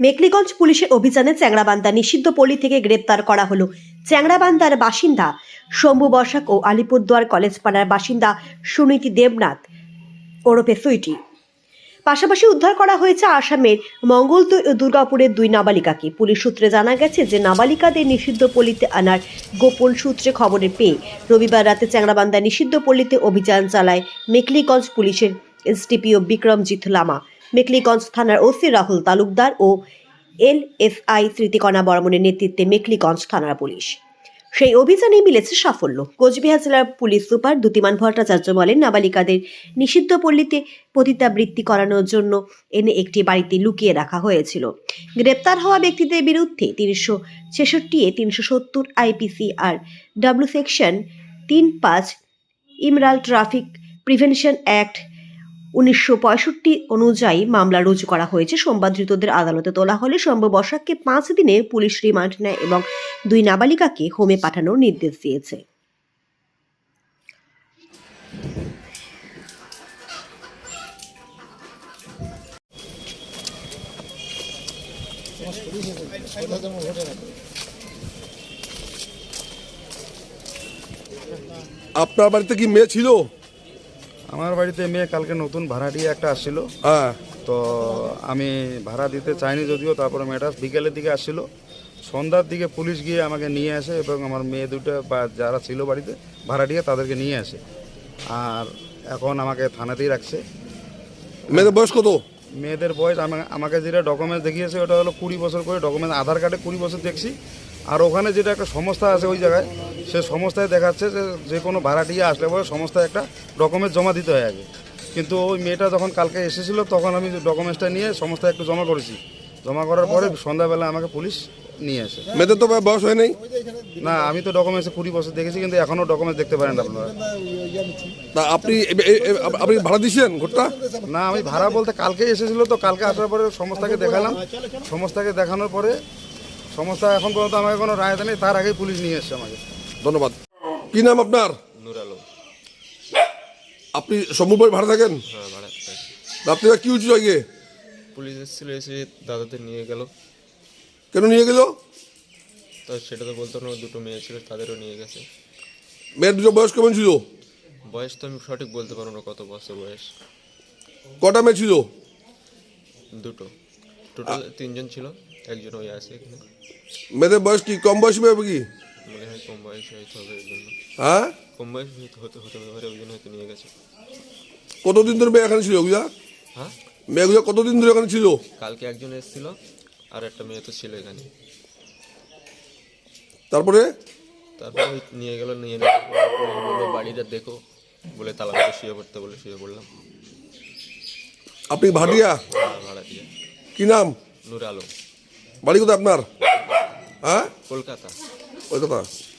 মেকলিগঞ্জ পুলিশের অভিযানে চ্যাংরাবান্দা নিষিদ্ধ পল্লি থেকে গ্রেপ্তার করা হলো। চ্যাংরাবান্দার বাসিন্দা শম্ভু বর্ষাক ও আলিপুরদুয়ার কলেজ পাড়ার বাসিন্দা সুনীতি দেবনাথ। ওরফে সুইটি। পাশাপাশি উদ্ধার করা হয়েছে আসামের মঙ্গলদৈ ও দুর্গাপুরের দুই নাবালিকাকে। পুলিশ সূত্রে জানা গেছে যে নাবালিকাদের নিষিদ্ধ পল্লীতে আনার গোপন সূত্রে খবরে পেয়ে রবিবার রাতে চ্যাংড়াবান্ধা নিষিদ্ধ পল্লীতে অভিযান চালায় মেকলিগঞ্জ পুলিশের এসডিপিও বিক্রমজিৎ লামা। মেকলিগঞ্জ থানার ওসি রাহুল তালুকদার ও এল এলএসআই স্মৃতিকণা বর্মনের নেতৃত্বে মেকলিগঞ্জ থানার পুলিশ। সেই অভিযানে মিলেছে সাফল্য। কোচবিহার জেলার পুলিশ সুপার দ্যুতিমান ভট্টাচার্য বলেন, নাবালিকাদের নিষিদ্ধ পল্লীতে পতিতাবৃত্তি করানোর জন্য এনে একটি বাড়িতে লুকিয়ে রাখা হয়েছিল। গ্রেপ্তার হওয়া ব্যক্তিদের বিরুদ্ধে তিনশো ছেষট্টি এ তিনশো সত্তর আইপিসি আর ডাব্লু সেকশন তিন পাঁচ ইমরাল ট্রাফিক প্রিভেনশন অ্যাক্ট উনিশশো পঁয়ষট্টি অনুযায়ী মামলা রুজু করা হয়েছে। সোমবার ধৃতদের আদালতে তোলা হলে সম্ভব বসাককে পাঁচ দিনে পুলিশ রিমান্ড নেয় এবং দুই নাবালিকাকে হোমে পাঠানোর নির্দেশ দিয়েছে। আপনার বাড়িতে কি মেয়ে ছিল? আমার বাড়িতে মেয়ে কালকে নতুন ভাড়াটিয়া একটা আসছিল। হ্যাঁ। তো আমি ভাড়া দিতে চাইনি যদিও তারপরে মেয়েটা বিকেলের দিকে আসছিল। সন্ধ্যার দিকে পুলিশ গিয়ে আমাকে নিয়ে আসে এবং আমার মেয়ে দুটো বা যারা ছিল বাড়িতে ভাড়াটিয়া তাদেরকে নিয়ে আসে। আর এখন আমাকে থানাতেই রাখছে। মেয়েদের বয়স কত? মেয়েদের বয়স আমা- আমাকে যেটা ডকুমেন্টস দেখিয়েছে ওটা হলো কুড়ি বছর করে ডকুমেন্টস আধার কার্ডে কুড়ি বছর দেখছি। আর ওখানে যেটা একটা সংস্থা আছে ওই জায়গায় সে সংস্থায় দেখাচ্ছে যে যে কোনো ভাড়াটিয়া আসলে পরে সংস্থায় একটা ডকুমেন্টস জমা দিতে হয় আগে। কিন্তু ওই মেয়েটা যখন কালকে এসেছিল তখন আমি ডকুমেন্টসটা নিয়ে সংস্থায় একটু জমা করেছি। জমা করার পরে সন্ধ্যাবেলা আমাকে পুলিশ নিয়ে আসে। মেয়েদের তো বয়স হয় নাই? না আমি তো ডকুমেন্টসে কুড়ি বছর দেখেছি কিন্তু এখনও ডকুমেন্টস দেখতে পারেন আপনারা। তা আপনি আপনি ভাড়া দিয়েছেন ঘরটা? না আমি ভাড়া বলতে কালকে এসেছিল তো কালকে আসার পরে সংস্থাকে দেখালাম। সংস্থাকে দেখানোর পরে সংস্থা এখন পর্যন্ত আমাকে কোনো রায় দেয়নি তার আগেই পুলিশ নিয়ে এসছে আমাকে। ধন্যবাদ। কি নাম আপনার? নূর আলম। আপনি সম্ভব ভাড়া থাকেন? হ্যাঁ ভাড়া থাকি। রাত্রিবেলা কি হয়েছিল আগে পুলিশ এসেছিল এসে দাদাদের নিয়ে গেল। কেন নিয়ে গেল? তো সেটা তো বলতো না দুটো মেয়ে ছিল তাদেরও নিয়ে গেছে। মেয়ের দুটো বয়স কেমন ছিল? বয়স তো আমি সঠিক বলতে পারব না কত বছর বয়স। কটা মেয়ে ছিল? দুটো। টোটাল তিনজন ছিল। একজন ওই আছে এখানে মেয়েদের বয়স কি? কম বয়সী মেয়ে কি? মনে হয় কম বয়স হয়তো হবে ওই জন্য হ্যাঁ? কম বয়স হতে হতে পারে ওই জন্য হয়তো নিয়ে গেছে। কতদিন ধরে মেয়ে এখানে ছিল ওগুলা হ্যাঁ? মেয়েগুলো কতদিন ধরে এখানে ছিল? কালকে একজন এসেছিল আর একটা মেয়ে তো ছিল এখানে। তারপরে? তারপরে ওই নিয়ে গেল নিয়ে বলল বাড়িটা দেখো। বলে তালা মতো শুয়ে পড়তে বলে শুয়ে পড়লাম। আপনি ভাটিয়া? হ্যাঁ, ভাড়া দিয়ে কি নাম? নূর আলম। বাড়ি কোথায় আপনার? হ্যাঁ? কলকাতা। কথা